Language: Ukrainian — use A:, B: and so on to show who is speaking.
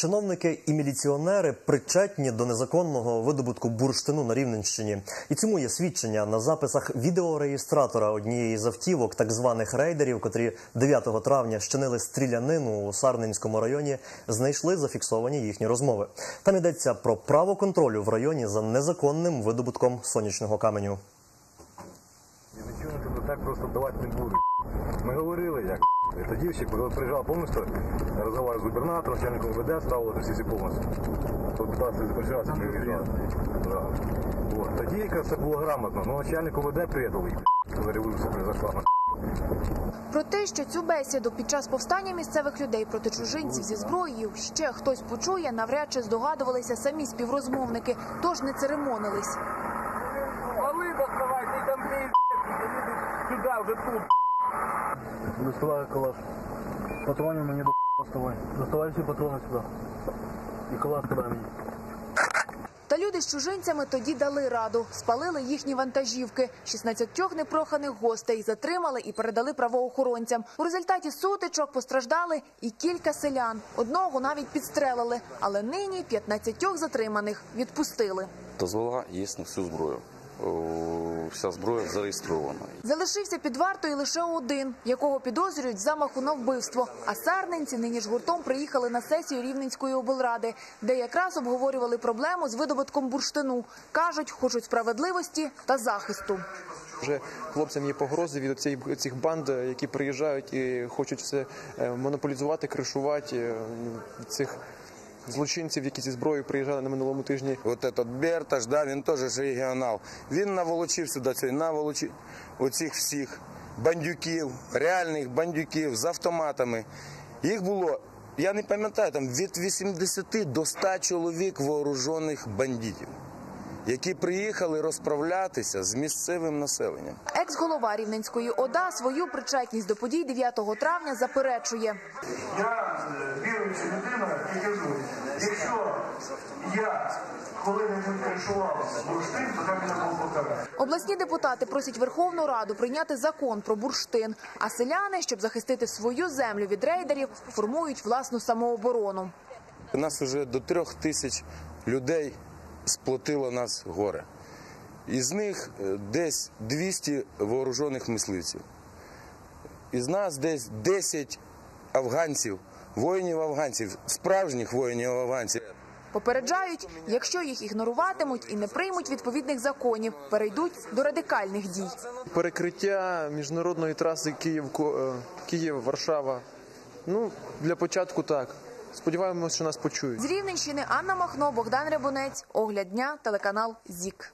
A: Чиновники і міліціонери причетні до незаконного видобутку бурштину на Рівненщині, і цьому є свідчення на записах відеореєстратора однієї з автівок, так званих рейдерів, котрі 9 травня щинили стрілянину у Сарненському районі. Знайшли зафіксовані їхні розмови. Там йдеться про право контролю в районі за незаконним видобутком сонячного каменю.
B: І нічого тобі так просто давати не будуть. Ми говорили, як коли приїжджав повністю, розмовляв з губернатором, начальником ВД, ставили всі ці повністю. Тут запрацювати, ми виїжджали. Да. От. Тоді це було грамотно, але начальник УВД предали їх, коли революція произошла.
C: Про те, що цю бесіду під час повстання місцевих людей проти чужинців зі зброєю ще хтось почує, навряд чи здогадувалися самі співрозмовники, тож не церемонились.
D: Вали доставай, ти там сюди, вже тут.
E: Доставай калаш. Патронів мені до доставай. Доставай всі патрони сюди. І калаш куди мені.
C: Та люди з чужинцями тоді дали раду, спалили їхні вантажівки. 16 непроханих гостей затримали і передали правоохоронцям. У результаті сутичок постраждали і кілька селян. Одного навіть підстрелили, але нині 15 затриманих відпустили.
F: дозвола на всю зброю. Вся зброя зареєстрована.
C: Залишився під вартою лише один, якого підозрюють замаху на вбивство. А сарненці нині ж гуртом приїхали на сесію Рівненської облради, де якраз обговорювали проблему з видобутком бурштину. кажуть, хочуть справедливості та захисту.
G: Вже хлопцям є погрози від цих банд, які приїжджають і хочуть все е, монополізувати, кришувати е, цих злочинців, які зі зброєю приїжджали на минулому тижні.
H: От этот Берташ, да, він теж ж регіонал. Він наволочив сюди цей, наволочив оцих всіх бандюків, реальних бандюків з автоматами. Їх було, я не пам'ятаю, там від 80 до 100 чоловік вооружених бандитів, які приїхали розправлятися з місцевим населенням.
C: Екс-голова Рівненської ОДА свою причетність до подій 9 травня заперечує.
I: Я е, віруюча людина і я коли-небудь кришував бурштин, то так мене було покарати.
C: Обласні депутати просять Верховну Раду прийняти закон про бурштин, а селяни, щоб захистити свою землю від рейдерів, формують власну самооборону.
H: У нас вже до трьох тисяч людей сплотило нас горе. Із них е, десь 200 вооружених мисливців. Із нас десь 10 афганців, воїнів-афганців, справжніх воїнів-афганців.
C: Попереджають, якщо їх ігноруватимуть і не приймуть відповідних законів, перейдуть до радикальних дій.
G: Перекриття міжнародної траси Київ, е, Київ, Варшава. Ну для початку так. Сподіваємося, що нас почують.
C: З Рівненщини Анна Махно, Богдан Рябунець, Огляд дня, телеканал ЗІК.